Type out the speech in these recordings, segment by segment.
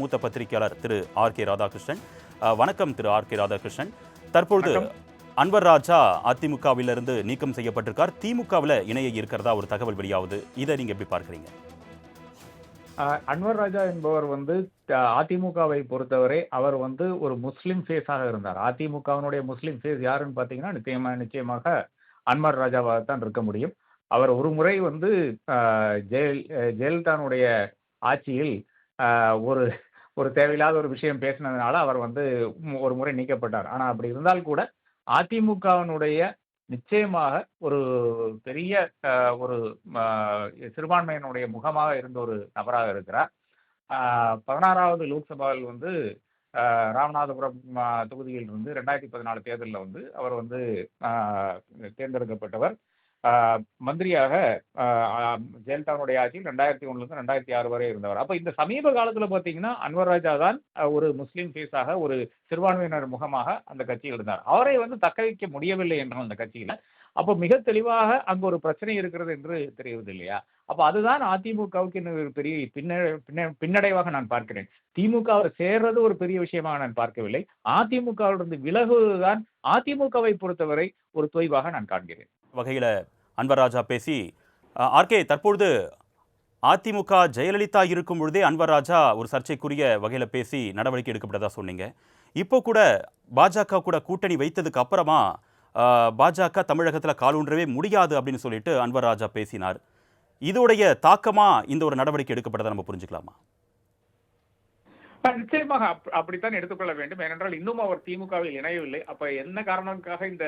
மூத்த பத்திரிகையாளர் திரு R K Radhakrishnan. வணக்கம் திரு ஆர் கே ராதாகிருஷ்ணன். தற்பொழுது அன்வர் ராஜா அதிமுகவிலிருந்து நீக்கம் செய்யப்பட்டிருக்கார். திமுகவில் இணைய இருக்கிறதா ஒரு தகவல் வெளியாகுது இதை நீங்க எப்படி பார்க்கறீங்க? அன்வர் ராஜா என்பவர் வந்து அதிமுகவை பொறுத்தவரை அவர் வந்து ஒரு முஸ்லிம் ஃபேஸாக இருந்தார். அதிமுகவினுடைய முஸ்லிம் ஃபேஸ் யாருன்னு பார்த்தீங்கன்னா நிச்சயமா நிச்சயமாக அன்வர் ராஜாவாக தான் இருக்க முடியும். அவர் ஒரு முறை வந்து ஜெயல் அஹ், ஜெயலலிதாவுடைய ஆட்சியில் ஒரு ஒரு தேவையில்லாத ஒரு விஷயம் பேசினதுனால அவர் வந்து ஒரு முறை நீக்கப்பட்டார். ஆனால் அப்படி இருந்தால் கூட அதிமுகவினுடைய நிச்சயமாக ஒரு பெரிய ஒரு சிறுபான்மையினுடைய முகமாக இருந்த ஒரு நபராக இருக்கிறார். பதினாறாவது லோக்சபாவில் வந்து ராமநாதபுரம் தொகுதியில் இருந்து ரெண்டாயிரத்தி பதினாலு தேர்தலில் வந்து அவர் வந்து தேர்ந்தெடுக்கப்பட்டவர். மந்திரியாக ஆஹ், ஜெயலலிதாவுடைய ஆட்சியில் ரெண்டாயிரத்தி ஒன்றுலேருந்து ரெண்டாயிரத்தி ஆறு வரை இருந்தவர். அப்போ இந்த சமீப காலத்தில் பார்த்தீங்கன்னா அன்வர் ராஜா தான் ஒரு முஸ்லீம் ஃபேஸாக ஒரு சிறுபான்மையினர் முகமாக அந்த கட்சியில் இருந்தார். அவரை வந்து தக்க வைக்க முடியவில்லை என்றால் அந்த கட்சியில் அப்போ மிக தெளிவாக அங்கே ஒரு பிரச்சனை இருக்கிறது என்று தெரிவது இல்லையா அப்போ அதுதான் அதிமுகவுக்கு இன்னும் ஒரு பெரிய பின்ன பின்ன- பின்னடைவாக நான் பார்க்கிறேன். திமுகவை சேர்றது ஒரு பெரிய விஷயமாக நான் பார்க்கவில்லை. அதிமுகவிலிருந்து விலகுவதுதான் அதிமுகவை பொறுத்தவரை ஒரு தொய்வாக நான் காண்கிறேன். வகையில் அன்பராஜா ராஜா பேசி ஆர்கே தற்பொழுது அதிமுக ஜெயலலிதா இருக்கும் பொழுதே அன்வர் ராஜா ஒரு சர்ச்சைக்குரிய வகையில் பேசி நடவடிக்கை எடுக்கப்பட்டதாக சொன்னீங்க. இப்போ கூட பாஜக கூட கூட்டணி வைத்ததுக்கு அப்புறமா பாஜக தமிழகத்துல காலூன்றவே முடியாது அப்படின்னு சொல்லிட்டு அன்வர் ராஜா பேசினார். இதோடைய தாக்கமா இந்த ஒரு நடவடிக்கை எடுக்கப்பட்டதை நம்ம புரிஞ்சுக்கலாமா? நிச்சயமாக அப்படித்தான் எடுத்துக்கொள்ள வேண்டும். ஏனென்றால் இன்னும் அவர் திமுகவில் இணையவில்லை. அப்ப என்ன காரணத்துக்காக இந்த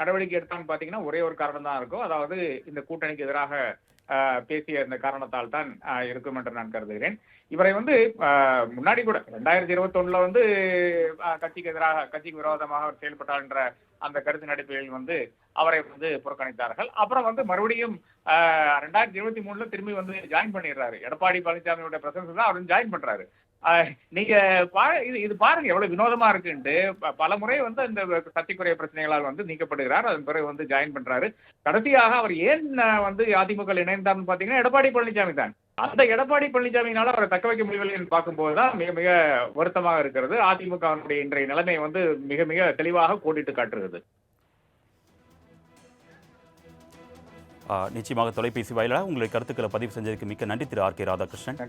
நடவடிக்கை எடுத்தான்னு பாத்தீங்கன்னா ஒரே ஒரு காரணம் தான் இருக்கும். அதாவது இந்த கூட்டணிக்கு எதிராக பேசிய இந்த காரணத்தால் தான் இருக்கும் என்று நான் கருதுகிறேன். இவரை வந்து முன்னாடி கூட ரெண்டாயிரத்தி இருபத்தொன்னுல வந்து கட்சிக்கு எதிராக கட்சிக்கு விரோதமாக அவர் செயல்பட்டார் என்ற அந்த கருத்தின் அடிப்படையில் வந்து அவரை வந்து புறக்கணித்தார்கள். அப்புறம் வந்து மறுபடியும் ரெண்டாயிரத்தி இருபத்தி மூணுல திரும்பி வந்து ஜாயின் பண்ணிடுறாரு. எடப்பாடி பழனிசாமியோட பிரசன்ஸ் தான் அவர் ஜாயின் பண்றாரு. நீங்க பா இது இது பாருங்க எவ்வளவு வினோதமா இருக்குன்ட்டு. பல முறை வந்து இந்த சர்ச்சைக்குரிய பிரச்சனைகளால் வந்து நீக்கப்படுகிறார். அதன் பிறகு வந்து ஜாயின் பண்றாரு. கடைசியாக அவர் ஏன் வந்து அதிமுக இணைந்தார்னு பாத்தீங்கன்னா எடப்பாடி பழனிசாமி தான். அந்த எடப்பாடி பழனிசாமியினால அவரை தக்க வைக்க முடியவில்லை என்று பார்க்கும்போது தான் மிக மிக வருத்தமாக இருக்கிறது. அதிமுகவினுடைய இன்றைய நிலைமை வந்து மிக மிக தெளிவாக கோடிட்டு காட்டுகிறது. நிச்சயமாக தொலைபேசி வாயிலாக உங்களுடைய கருத்துக்களை பதிவு செஞ்சதுக்கு மிக்க நன்றி திரு ஆர் கே ராதாகிருஷ்ணன்.